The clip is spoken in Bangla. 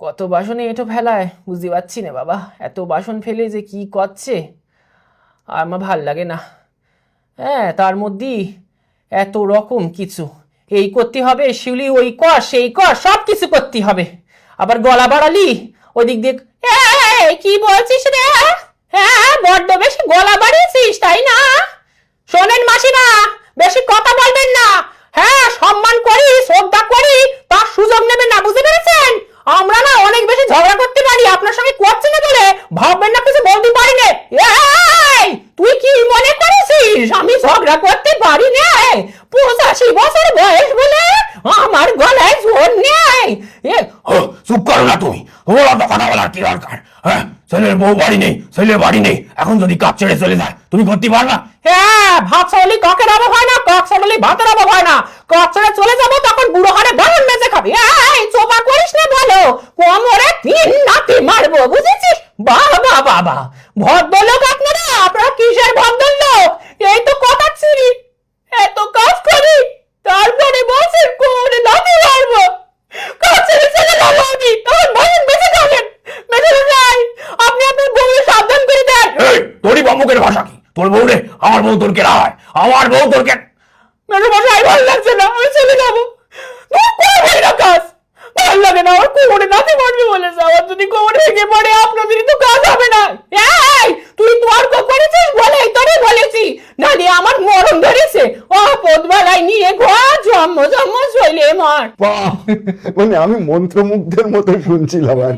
কত বাসনে এঁটো ফেলায়, বুঝতে পারছি না বাবা, এত বাসন ফেলে যে কি করছে? আর আমার ভালো লাগে না। হ্যাঁ তার মধ্যেই এত রকম কিছু। এই করতে হবে, শিউলি ওই কর, সেই কর সব কিছু করতে হবে। আবার গলা বাড়ালি ওই দিক দিয়ে কি বলছিস রে? হ্যাঁ বড্ড বেশি গলা বাড়িয়েছিস তাই না শোনেন মাসিমা বেশি কথা বলবেন না হ্যাঁ সম্মান করি শ্রদ্ধা করি তার সুযোগ নেবেন না বুঝতে পেরেছেন আমরা না অনেক বেশি ঝগড়া করতে পারি আপনার সঙ্গে করছি না বলে ভাববেন না কিছু বলতে পারি না এই, তুই কি মনে করেছিস আমি ঝগড়া করতে পারি না পঁচাশি বছর বয়স বলে আমার গলায় জোর নেই এ, চুপ করো না তুমি। ওরা তো কথা বলার কি দরকার? হ্যাঁ ছেলের বউ বাড়ি নেই ছেলের বাড়ি নেই। এখন যদি কাজ ছেড়ে চলে যায় তুমি করতে পারবা? হ্যাঁ ভাত ছাগলি কাকের অভাব হয় না কক ছাগলি ভাতের অভাব হয় না। কক ছেড়ে চলে যাব তখন বুড়ো হারে বাগান মেজে খাবি। এই চোপা করিস না বলো কোমরে তিন নাতি মারবো বুঝেছিস? বাবা বাবা ভদ্রলোক আপনারা আপনারা কিসের ভদ্রলোক এই তো কথা ছিড়ি এত কাজ করি তারপরে বসে কোমরে নাতি মারবো কাজ ছেড়ে চলে যাব আমি তখন বাগান মেজে খাবেন মেজে যাই আপনি আপনার বউকে সাবধান করে দেন এই বামুকের ভাষা কি? তোর বউ রে আমার বউ তোর কেনা হয় আমার বউ তোর ভালো লাগছে না আমি চলে যাব। করে না কাজ? ভালো লাগে না আমার কোমরে নাতি মারবে বলেছে আমার যদি কোমরে ভেঙে পড়ে আপনাদেরই তো কাজ হবে না। এই তুই তর্ক করেছিস? বলে তোরে বলেছি। নালে আমার মরণ ধরেছে। নিয়ে ঘর জন্ম জন্ম চলে মার। বাহ! মানে আমি মন্ত্রমুগ্ধের মতো শুনছিলাম আর।